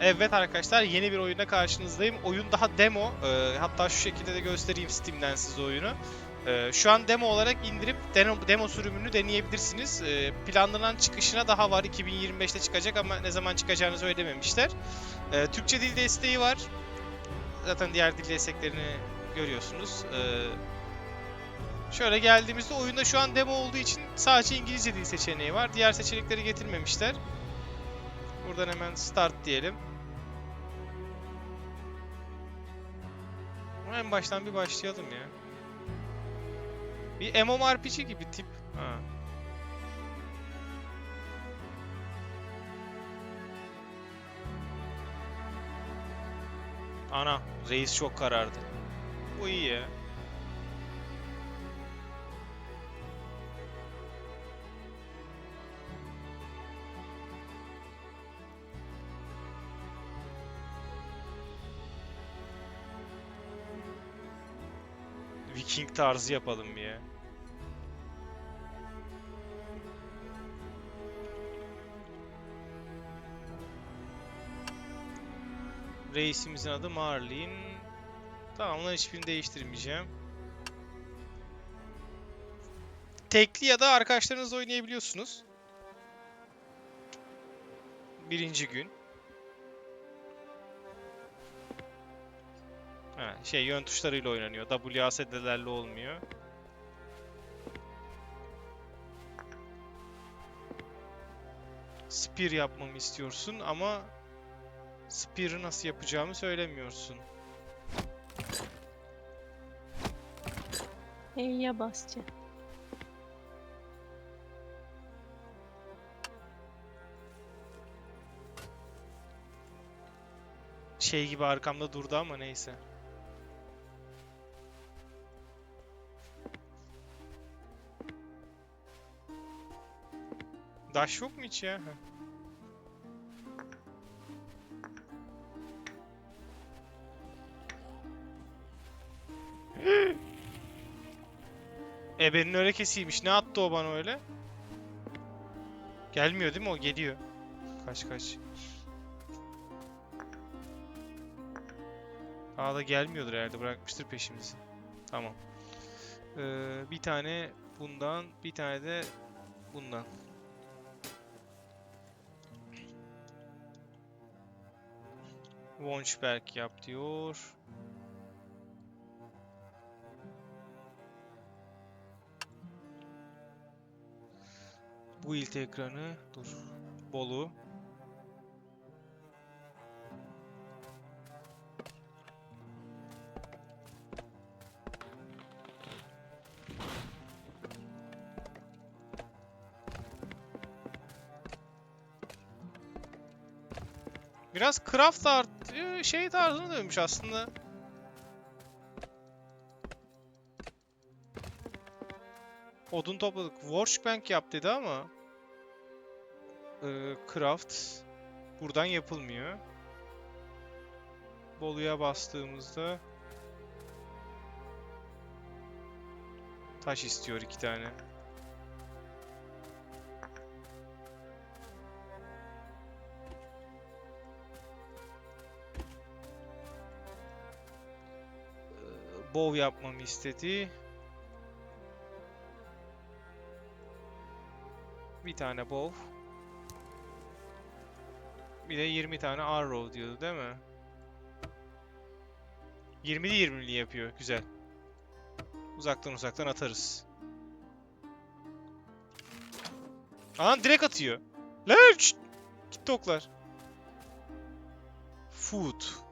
Evet arkadaşlar yeni bir oyuna karşınızdayım. Oyun daha demo. Ee, hatta şu şekilde de göstereyim Steam'den size oyunu. Ee, şu an demo olarak indirip demo, demo sürümünü deneyebilirsiniz. Ee, planlanan çıkışına daha var. 2025'te çıkacak ama ne zaman çıkacağını söylememişler. Ee, Türkçe dil desteği var. Zaten diğer dil desteklerini görüyorsunuz. Ee, şöyle geldiğimizde oyunda şu an demo olduğu için sadece İngilizce dil seçeneği var. Diğer seçenekleri getirmemişler. Buradan hemen start diyelim. En baştan bir başlayalım ya. Bir MMORPG gibi tip. Ha. Ana, reis çok karardı. Bu iyi ya. Viking tarzı yapalım ya. Reisimizin adı Marlin. Tamam lan hiçbirini değiştirmeyeceğim. Tekli ya da arkadaşlarınızla oynayabiliyorsunuz. Birinci gün. Şey yön tuşlarıyla oynanıyor. WASD'lerle olmuyor. Spear yapmamı istiyorsun ama Spear'ı nasıl yapacağımı söylemiyorsun. E'ye basacağım. Şey gibi arkamda durdu ama neyse. Dash yok mu hiç ya? Ebenin öyle kesiymiş. Ne attı o bana öyle? Gelmiyor değil mi o? Geliyor. Kaç kaç. Aa da gelmiyordur herhalde. Bırakmıştır peşimizi. Tamam. Ee, bir tane bundan, bir tane de bundan. Wunschberg yap diyor. Bu ilk ekranı dur. Bolu. Biraz craft art şey tarzına dönmüş aslında. Odun topladık. Workbench yap dedi ama e, craft buradan yapılmıyor. Bolu'ya bastığımızda taş istiyor iki tane. Bow yapmamı istedi. Bir tane bow. Bir de 20 tane arrow diyordu değil mi? 20'li 20'li yapıyor. Güzel. Uzaktan uzaktan atarız. Aa direkt atıyor. Lan şşt! Gitti oklar. Food.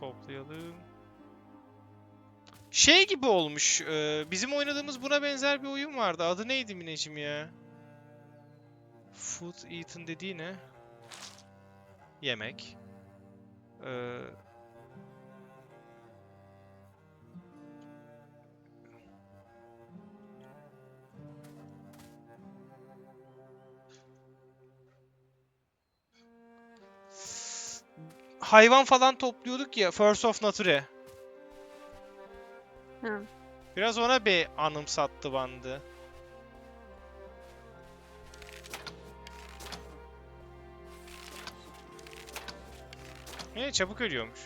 Toplayalım. Şey gibi olmuş. e, Bizim oynadığımız buna benzer bir oyun vardı. Adı neydi Mineciğim ya? Food eaten dediği ne? Yemek. Ee, hayvan falan topluyorduk ya First of Nature. Hı. Biraz ona bir anımsattı bandı. Ne çabuk ölüyormuş.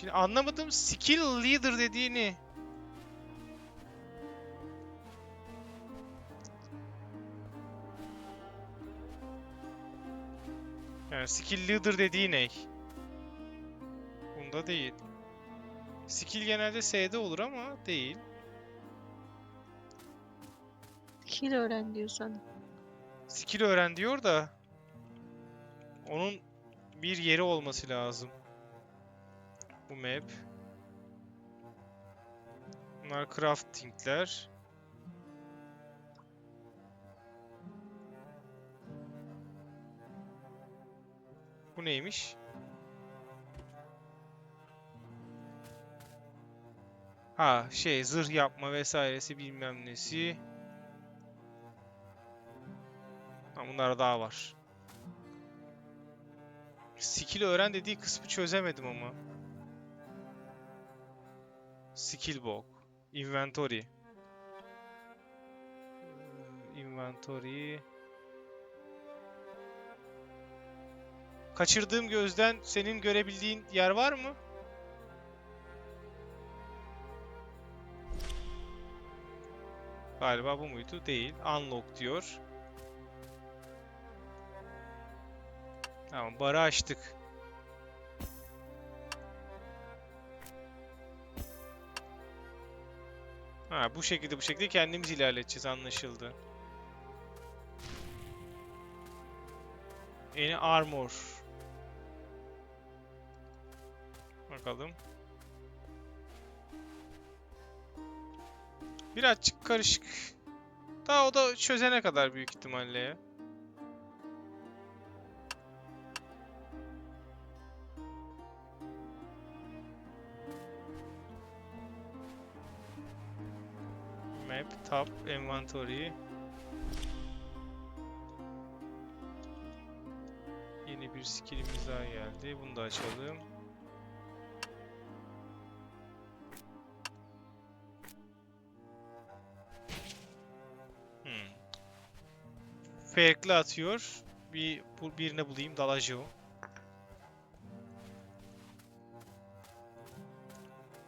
Şimdi anlamadım skill leader dediğini. Yani skill leader dediği ne? Bunda değil. Skill genelde S'de olur ama değil. Skill öğren diyor sana. Skill öğren diyor da onun bir yeri olması lazım. Bu map. Bunlar craftingler. Bu neymiş? Ha şey zırh yapma vesairesi bilmem nesi. Ha, bunlar daha var. Skill öğren dediği kısmı çözemedim ama. Skill book. Inventory. Ee, Inventory. Kaçırdığım gözden senin görebildiğin yer var mı? Galiba bu muydu? Değil. Unlock diyor. Tamam, barı açtık. Ha, bu şekilde bu şekilde kendimiz ilerleteceğiz anlaşıldı. Yeni armor. Bakalım. Birazcık karışık. Daha o da çözene kadar büyük ihtimalle ya. Tab, inventory. Yeni bir skillimiz daha geldi. Bunu da açalım. Hmm. Farklı atıyor. Bir birine bulayım. Dalajio.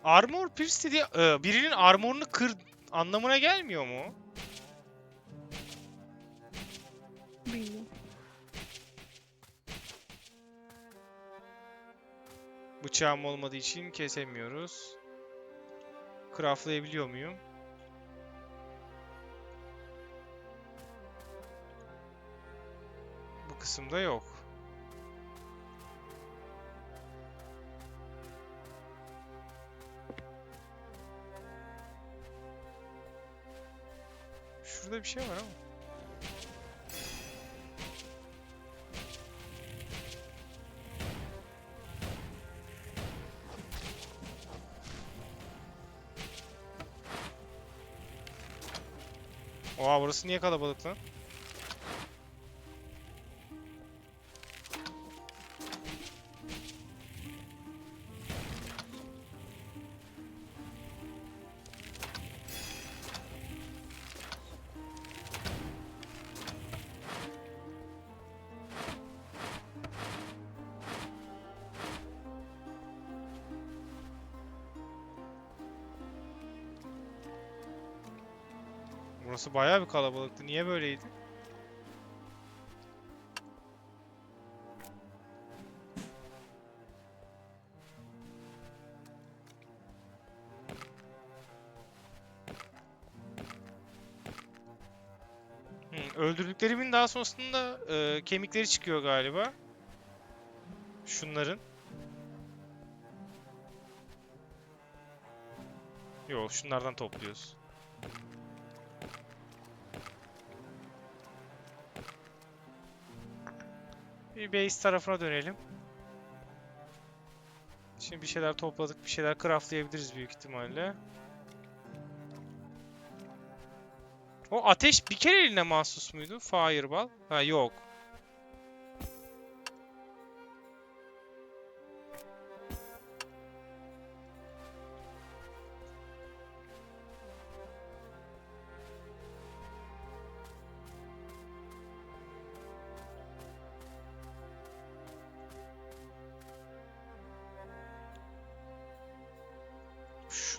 Armor pierce dediği e, birinin armorunu kır anlamına gelmiyor mu? Bilmiyorum. Bıçağım olmadığı için kesemiyoruz. Craftlayabiliyor muyum? Bu kısımda yok. Bir şey var ama. Oha burası niye kalabalık lan? Burası bayağı bir kalabalıktı. Niye böyleydi? Hmm, öldürdüklerimin daha sonrasında e, kemikleri çıkıyor galiba. Şunların. Yok şunlardan topluyoruz. Bir base tarafına dönelim. Şimdi bir şeyler topladık, bir şeyler craftlayabiliriz büyük ihtimalle. O ateş bir kere eline mahsus muydu? Fireball. Ha yok.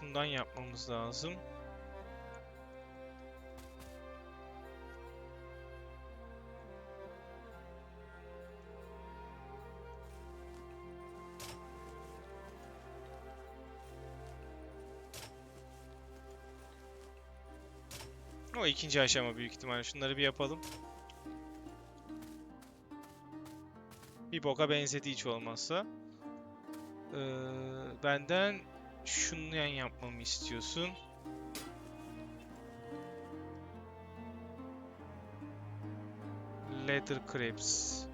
Şundan yapmamız lazım. O ikinci aşama büyük ihtimalle. Şunları bir yapalım. Bir boka benzedi hiç olmazsa. Ee, benden şunu yan yapmamı istiyorsun. Leather crepes.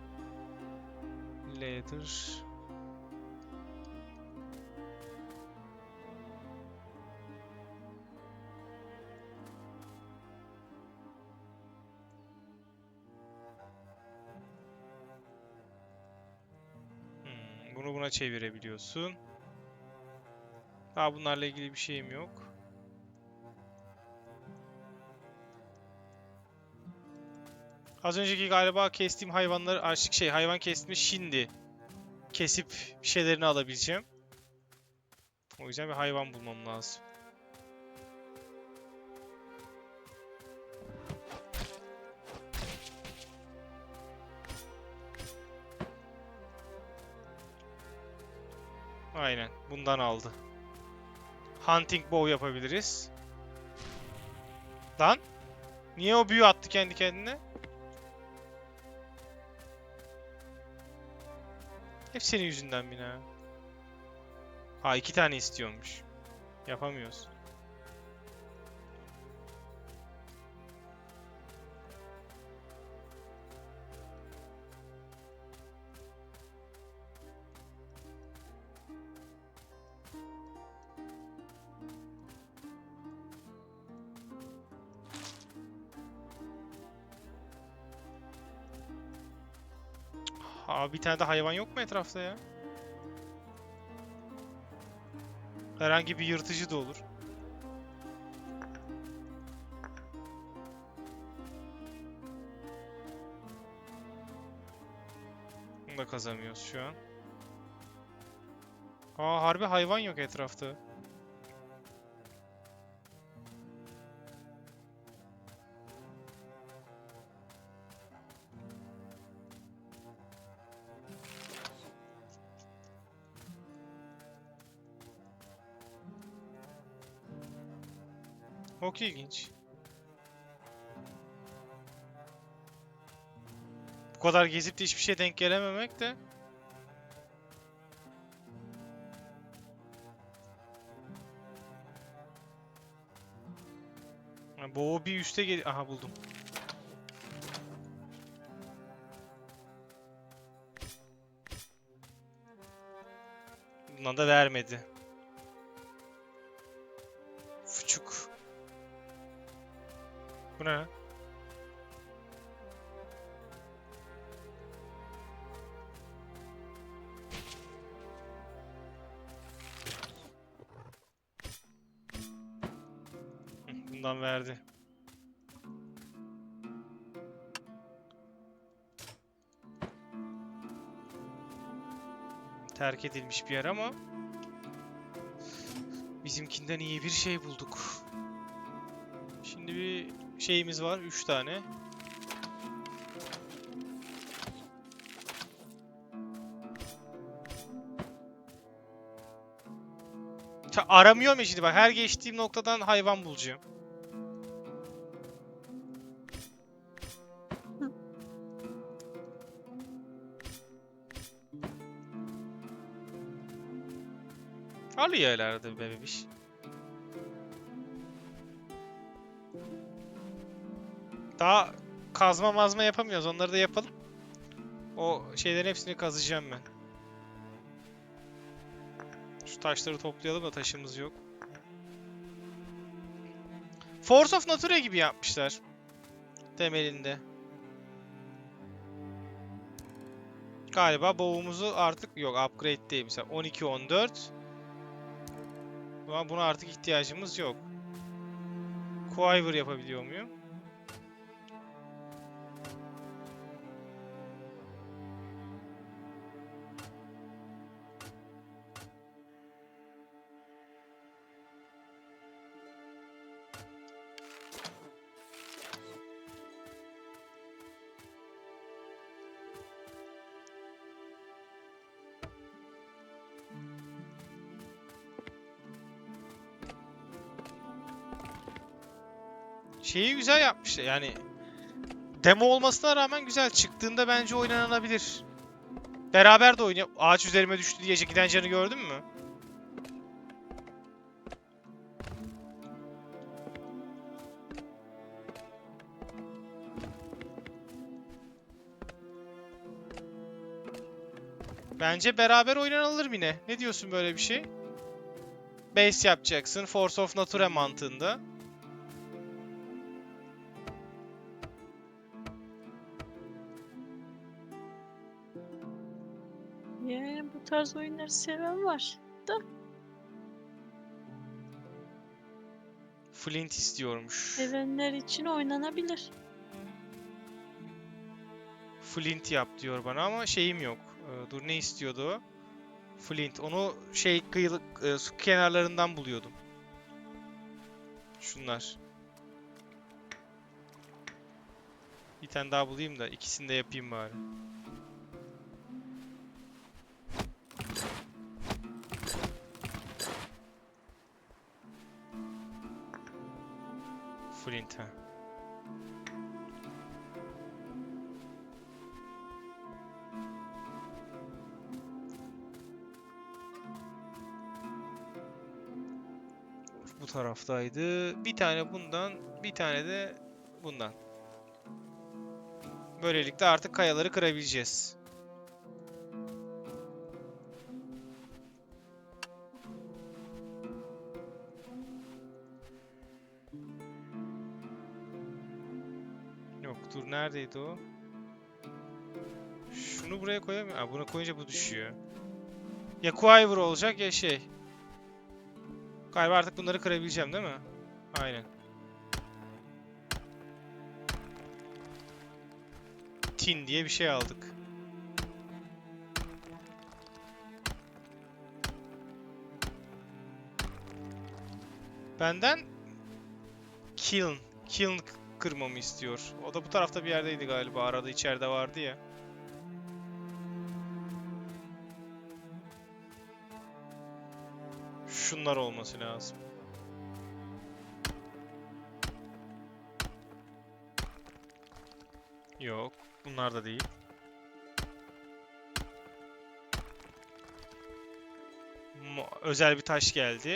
Leather. Hmm, bunu buna çevirebiliyorsun. Daha bunlarla ilgili bir şeyim yok. Az önceki galiba kestiğim hayvanları artık şey hayvan kesme şimdi kesip şeylerini alabileceğim. O yüzden bir hayvan bulmam lazım. Aynen bundan aldı. Hunting bow yapabiliriz. Lan. Niye o büyü attı kendi kendine? Hep senin yüzünden bina. Ha iki tane istiyormuş. Yapamıyoruz. Abi bir tane de hayvan yok mu etrafta ya? Herhangi bir yırtıcı da olur. Bunu da kazamıyoruz şu an. Aa harbi hayvan yok etrafta. Çok ilginç. Bu kadar gezip de hiçbir şeye denk gelememek de. Ha, Boğu bir üste gel... Aha buldum. Bundan da vermedi. Ne? Bundan verdi. Terk edilmiş bir yer ama bizimkinden iyi bir şey bulduk şeyimiz var. 3 tane. Ta aramıyorum şimdi bak. Her geçtiğim noktadan hayvan bulacağım. Alıyor herhalde bebemiş. Daha kazma mazma yapamıyoruz. Onları da yapalım. O şeylerin hepsini kazacağım ben. Şu taşları toplayalım da taşımız yok. Force of Nature gibi yapmışlar. Temelinde. Galiba bow'umuzu artık yok upgrade değil mesela 12 14. Ama buna artık ihtiyacımız yok. Quiver yapabiliyor muyum? Şeyi güzel yapmışlar yani demo olmasına rağmen güzel çıktığında bence oynanabilir. Beraber de oynayalım. Ağaç üzerime düştü diye giden canı gördün mü? Bence beraber oynanılır yine. Ne diyorsun böyle bir şey? Base yapacaksın. Force of Nature mantığında. Tarz oyunları seven var. Flint istiyormuş. Sevenler için oynanabilir. Flint yap diyor bana ama şeyim yok. Ee, dur ne istiyordu o? Flint. Onu şey kıyılık e, su kenarlarından buluyordum. Şunlar. Bir tane daha bulayım da ikisini de yapayım bari. Flint ha. Bu taraftaydı. Bir tane bundan, bir tane de bundan. Böylelikle artık kayaları kırabileceğiz. Neredeydi o? Şunu buraya koyamıyorum. Aa, buna koyunca bu düşüyor. Ya Quiver olacak ya şey. Galiba artık bunları kırabileceğim değil mi? Aynen. Tin diye bir şey aldık. Benden kiln, kiln kırmamı istiyor. O da bu tarafta bir yerdeydi galiba. Arada içeride vardı ya. Şunlar olması lazım. Yok. Bunlar da değil. Özel bir taş geldi.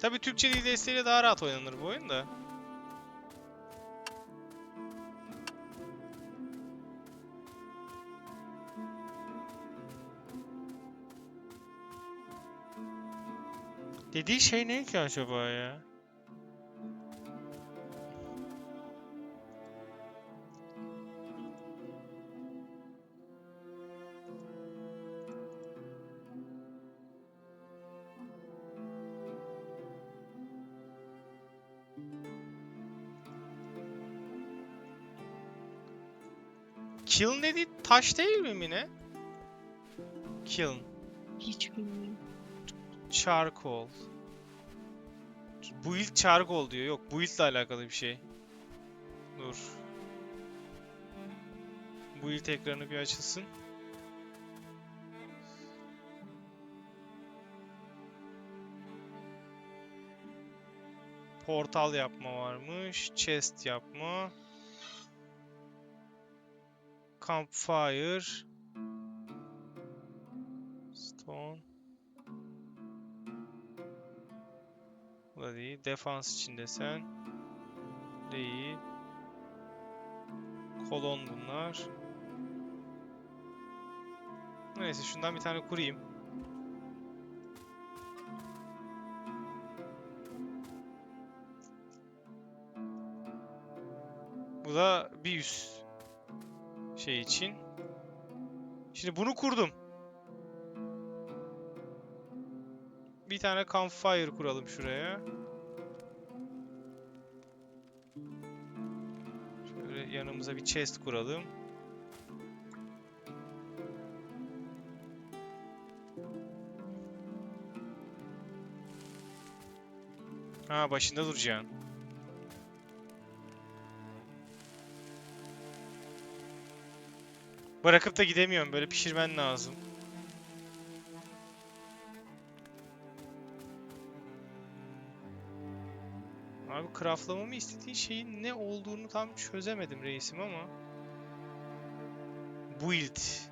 Tabi Türkçe dil desteğiyle daha rahat oynanır bu oyun da. Dediği şey ne ki acaba ya? Taş değil mi Mine? Kiln. Hiç bilmiyorum. Charcoal. Build charcoal diyor. Yok, build ile alakalı bir şey. Dur. Build ekranı bir açılsın. Portal yapma varmış. Chest yapma. Campfire. Stone. Bu da değil. Defans içinde sen. Değil. Kolon bunlar. Neyse şundan bir tane kurayım. Bu da bir üst şey için. Şimdi bunu kurdum. Bir tane campfire kuralım şuraya. Şöyle yanımıza bir chest kuralım. Ha başında duracaksın. Bırakıp da gidemiyorum. Böyle pişirmen lazım. Abi craftlamamı istediğin şeyin ne olduğunu tam çözemedim reisim ama. Build.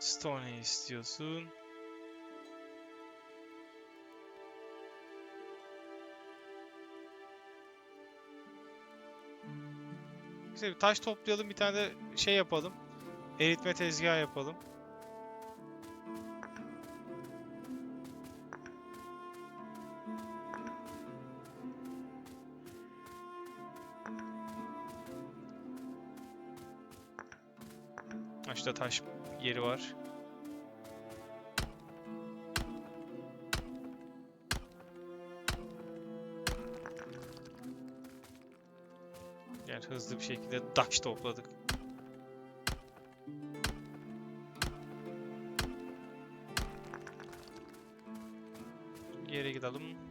Stone istiyorsun. İşte bir taş toplayalım bir tane de şey yapalım. Eritme tezgahı yapalım. Şurada taş yeri var. Yani hızlı bir şekilde taş topladık. Geri gidelim.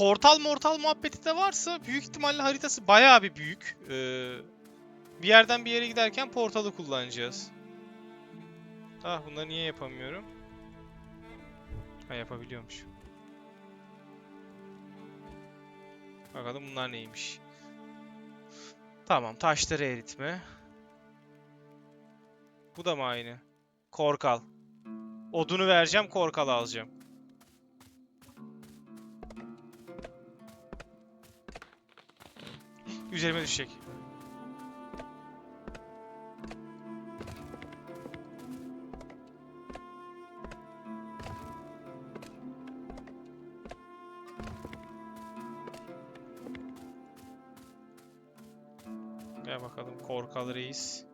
Portal mortal muhabbeti de varsa büyük ihtimalle haritası bayağı bir büyük. Ee, bir yerden bir yere giderken portalı kullanacağız. Ah bunları niye yapamıyorum? Ha yapabiliyormuş. Bakalım bunlar neymiş. Tamam taşları eritme. Bu da mı aynı? Korkal. Odunu vereceğim korkal alacağım. Üzerime düşecek. Gel bakalım korkal reis.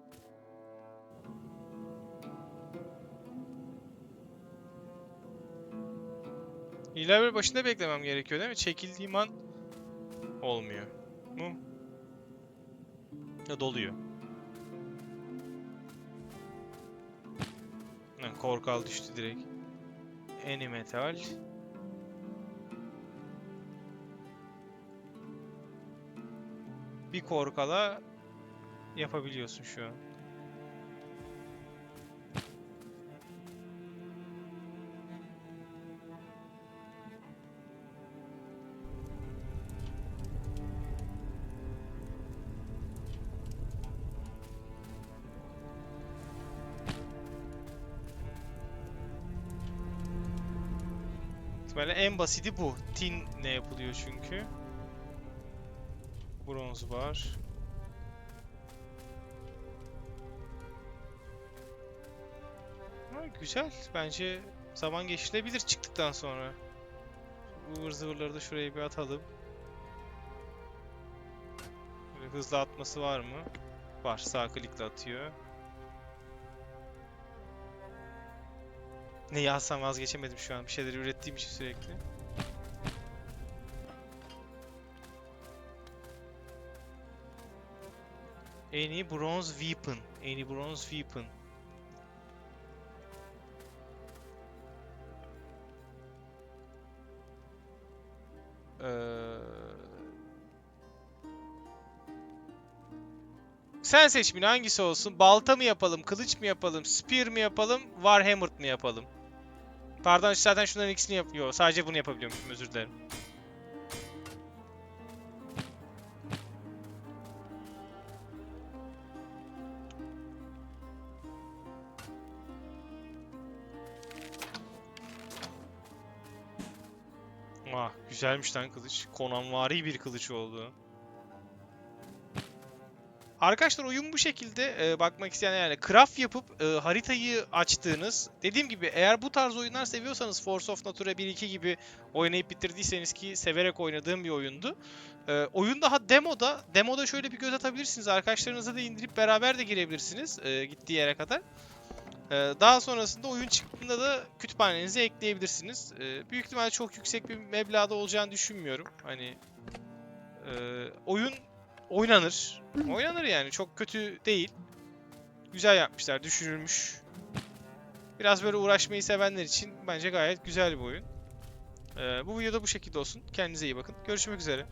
İleride başında beklemem gerekiyor değil mi? Çekildiğim an olmuyor. Ya doluyor. Korkal düştü direkt. Eni metal. Bir korkala yapabiliyorsun şu an. En basiti bu. Tin ne yapılıyor çünkü. Bronz var. Ha, güzel. Bence zaman geçilebilir çıktıktan sonra. Bu ıvır zıvırları da şuraya bir atalım. Böyle hızlı atması var mı? Var. Sağ klikle atıyor. Neyi alsam vazgeçemedim şu an. Bir şeyleri ürettiğim için sürekli. En bronze weapon. En bronze weapon. Ee... Sen seç hangisi olsun? Balta mı yapalım, kılıç mı yapalım, spear mi yapalım, warhammer mı yapalım? Pardon zaten şunların ikisini yapıyor. Sadece bunu yapabiliyormuşum özür dilerim. Ah güzelmiş lan kılıç. Konanvari bir kılıç oldu. Arkadaşlar oyun bu şekilde e, bakmak isteyen yani craft yapıp e, haritayı açtığınız dediğim gibi eğer bu tarz oyunlar seviyorsanız Force of Natura 1-2 gibi oynayıp bitirdiyseniz ki severek oynadığım bir oyundu. E, oyun daha demoda. Demoda şöyle bir göz atabilirsiniz. Arkadaşlarınızla da indirip beraber de girebilirsiniz e, gittiği yere kadar. E, daha sonrasında oyun çıktığında da kütüphanenize ekleyebilirsiniz. E, büyük ihtimalle çok yüksek bir meblağda olacağını düşünmüyorum. Hani e, oyun oynanır. Oynanır yani. Çok kötü değil. Güzel yapmışlar. Düşünülmüş. Biraz böyle uğraşmayı sevenler için bence gayet güzel bir oyun. Ee, bu videoda bu şekilde olsun. Kendinize iyi bakın. Görüşmek üzere.